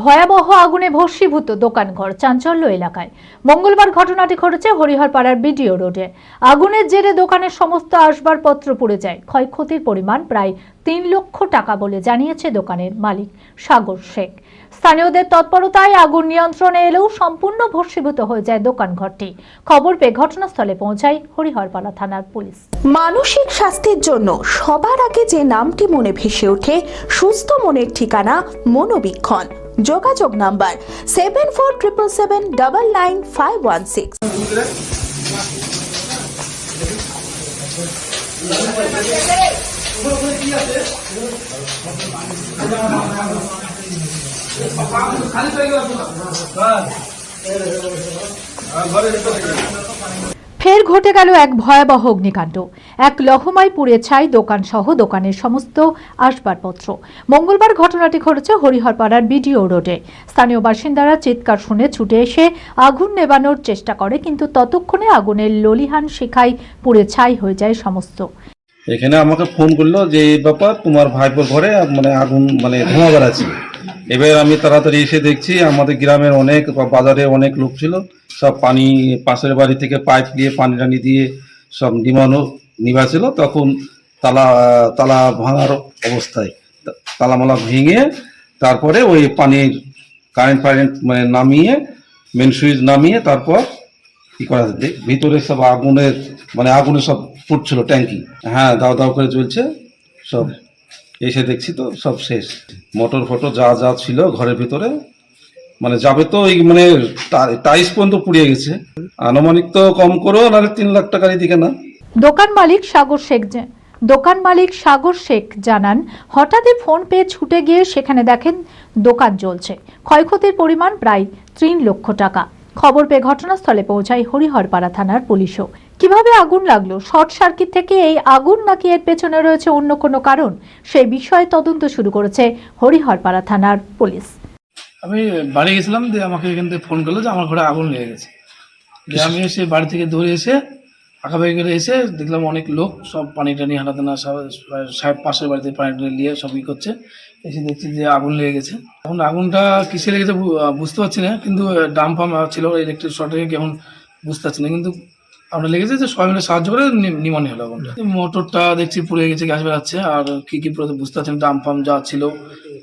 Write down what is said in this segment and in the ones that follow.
ভয়াবহ আগুনে ভস্মীভূত দোকানঘর চাঞ্চল্য এলাকায়। মঙ্গলবার ঘটনাটি ঘটেছে হরিহরপাড়ার বিডিও রোডে। আগুনের জেরে দোকানের সমস্ত আসবাবপত্র পুড়ে যায়। ক্ষয়ক্ষতির পরিমাণ প্রায় তিন লক্ষ টাকা বলে জানিয়েছে দোকানের মালিক সাগর শেখ। স্থানীয়দের তৎপরতায় আগুন নিয়ন্ত্রণে এলেও সম্পূর্ণ ভস্মীভূত হয়ে যায় দোকানঘরটি। খবর পেয়ে ঘটনাস্থলে পৌঁছায় হরিহরপাড়া থানার পুলিশ। মানসিক স্বাস্থ্যের জন্য সবার আগে যে নামটি মনে ভেসে ওঠে, সুস্থ মনের ঠিকানা মনোবীক্ষণ। যোগাযোগ number seven four triple seven double nine five one six ফের ঘটে গেল এক ভয়াবহ অগ্নিকাণ্ড। এক লহমায় পুড়ে ছাই দোকান সহ দোকানের সমস্ত আসবাবপত্র। মঙ্গলবার ঘটনাটি ঘটেছে হরিহরপাড়ার বিডিও রোডে। স্থানীয় বাসিন্দারা চিৎকার শুনে ছুটে এসে আগুন নেবানোর চেষ্টা করে, কিন্তু ততক্ষণে আগুনের ললিহান শিখায় পুড়ে ছাই হয়ে যায় সমস্ত। এখানে আমাকে ফোন করল যে ব্যাপার, তোমার ভাইপোর ঘরে মানে আগুন মানে ধোঁয়া বেড়াচ্ছে এবার আমি তাড়াতাড়ি এসে দেখছি আমাদের গ্রামের অনেক বাজারে অনেক লোক ছিল। সব পানি, পাশের বাড়ি থেকে পাইপ দিয়ে পানি টানি দিয়ে সব নিমানো, নিভাছিল, তখন তালা তালা ভাঙার অবস্থায় তালামালা ভেঙে তারপরে ওই পানির কারেন্ট ফারেন্ট মানে নামিয়ে মেন সুইচ নামিয়ে তারপর কি করা ভিতরে সব আগুনের মানে আগুনে সব ফুটছিল, ট্যাঙ্কি। হ্যাঁ দাও দাও করে চলছে সব এসে দেখছি তো সব শেষ। মোটর ফটো যা যা ছিল ঘরের ভিতরে মানে যাবে তো এই মানে টাইস পর্যন্ত পুড়িয়ে গেছে। আনুমানিক তো কম করো নাহলে তিন লাখ টাকার দিকে না। দোকান মালিক সাগর শেখ জা- দোকান মালিক সাগর শেখ জানান, হঠাৎই ফোন পেয়ে ছুটে গিয়ে সেখানে দেখেন দোকান জ্বলছে ক্ষয়ক্ষতির পরিমাণ প্রায় তিন লক্ষ টাকা। খবর পেয়ে ঘটনাস্থলে পৌঁছায় হরিহরপাড়া থানার পুলিশও। কীভাবে আগুন লাগল? শর্ট সার্কিট থেকে এই আগুন নাকি এর পেছনে রয়েছে অন্য কোনো কারণ? সেই বিষয়ে তদন্ত শুরু করেছে হরিহরপাড়া থানার পুলিশ। আমি বাড়ি গেছিলাম, দিয়ে আমাকে এখান থেকে ফোন করল যে আমার ঘরে আগুন লেগে গেছে। দিয়ে আমি এসে বাড়ি থেকে দৌড়ে এসে আঁকাবাকি করে এসে দেখলাম অনেক লোক সব পানি টানি হাঁটাতে না সাহেব পাশের বাড়িতে পানি টানি নিয়ে সব ই করছে। এসে দেখছি যে আগুন লেগে গেছে। এখন আগুনটা কিসে লেগেছে বুঝতে পারছি না, কিন্তু ডাম ফাম ছিল ইলেকট্রিক শর্টে কেমন বুঝতে পারছি না, কিন্তু আপনার লেগেছে যে সবাই মিলে সাহায্য করে নি- নিমানি হলো আগুনটা। মোটরটা দেখছি পুড়ে গেছে, গ্যাস বেরাচ্ছে, আর কি কি পুরো বুঝতে পারছেন ডাম ফাম যা ছিল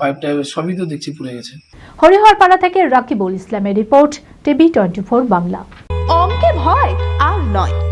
পাইপ টাইপ সবই তো দেখছি পুড়ে গেছে। হরিহরপাড়া থেকে রাকিবুল ইসলামের রিপোর্ট টিভি টোয়েন্টি বাংলা। অঙ্কে ভয় আর নয়।